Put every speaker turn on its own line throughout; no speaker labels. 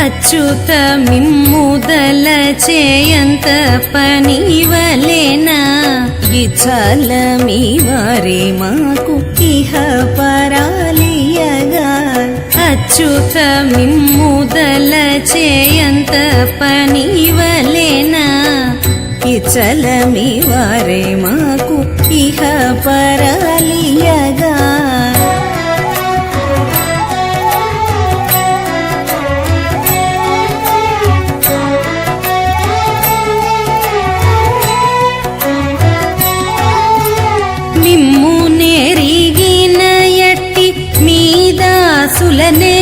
అచ్యుత మిమ్ముదల చేయంత పనివలేనా? ఇచ్చల మీ వారి మాకు ఇహ పరాలియగా. అచ్యుత మిమ్ముదల చేయంత పని చలమి వారే మాకు ఇహ పరాలియగా. మిమ్ము నేరిగిన ఎట్టి మీ దాసులనే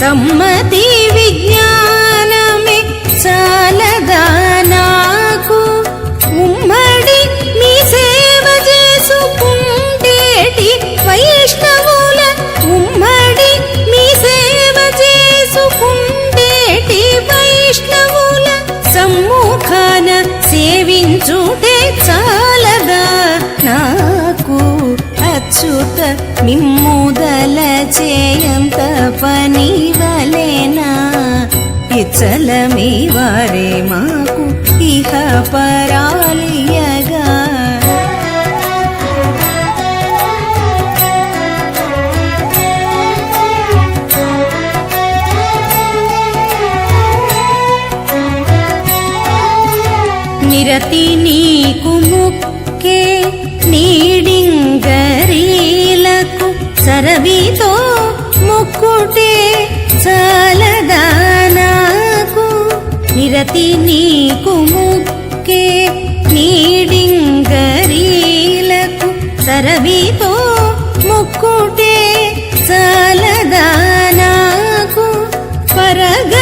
సమ్మతి విజ్ఞానమే చాలదా నాకు. ఉమ్మడి మీ సేవ చేసుకుంటేటి వైష్ణవుల ఉమ్మడి మీ సేవ చేసుకుంటేటి వైష్ణవుల సమ్ముఖాన సేవించుటే చాలదా నాకు. అచ్యుత మిమ్మ వలేనా ఇచ్చల మీ వారే మాకు ఇహ పరాలియగా. నిరతి నీకు ముక్కే నీడింగరీలకు సరవితో ముక్కుటే చాలదా నాకు? నిరతి నీకు ముక్కే నీడింగరీలకు సరవితో ముక్కుటే చాలదా నాకు? పరగ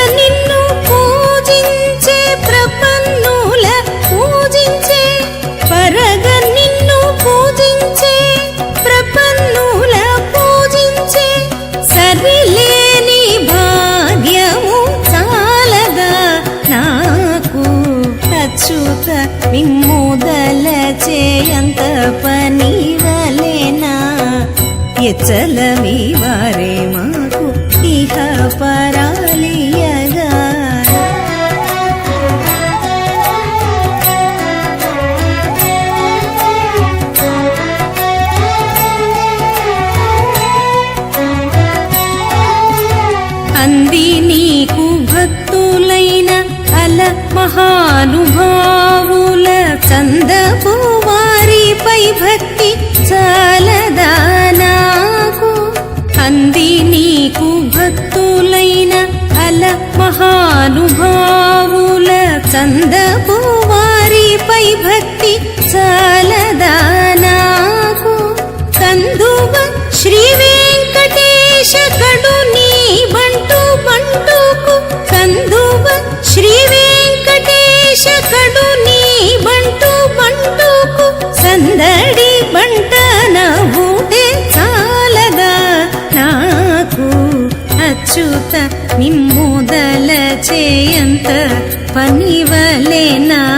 అచ్యుత చేయంత పని వలేనా ఎచ్చల మీ వారే మాకు ఇహ పరాలియగా అంది నీకు భక్తులైన అల మహానుభా చందపు వారిపై భక్తి చాలదా అంది నీకు భక్తులైన అల మహానుభావుల చందపు వారిపై భక్తి చాలదా సందడి బంట నవ్వుటే చాలదా? నాకు అచ్యుత నిమ్మోదల చేయంత పనివలేనా ఇచ్చల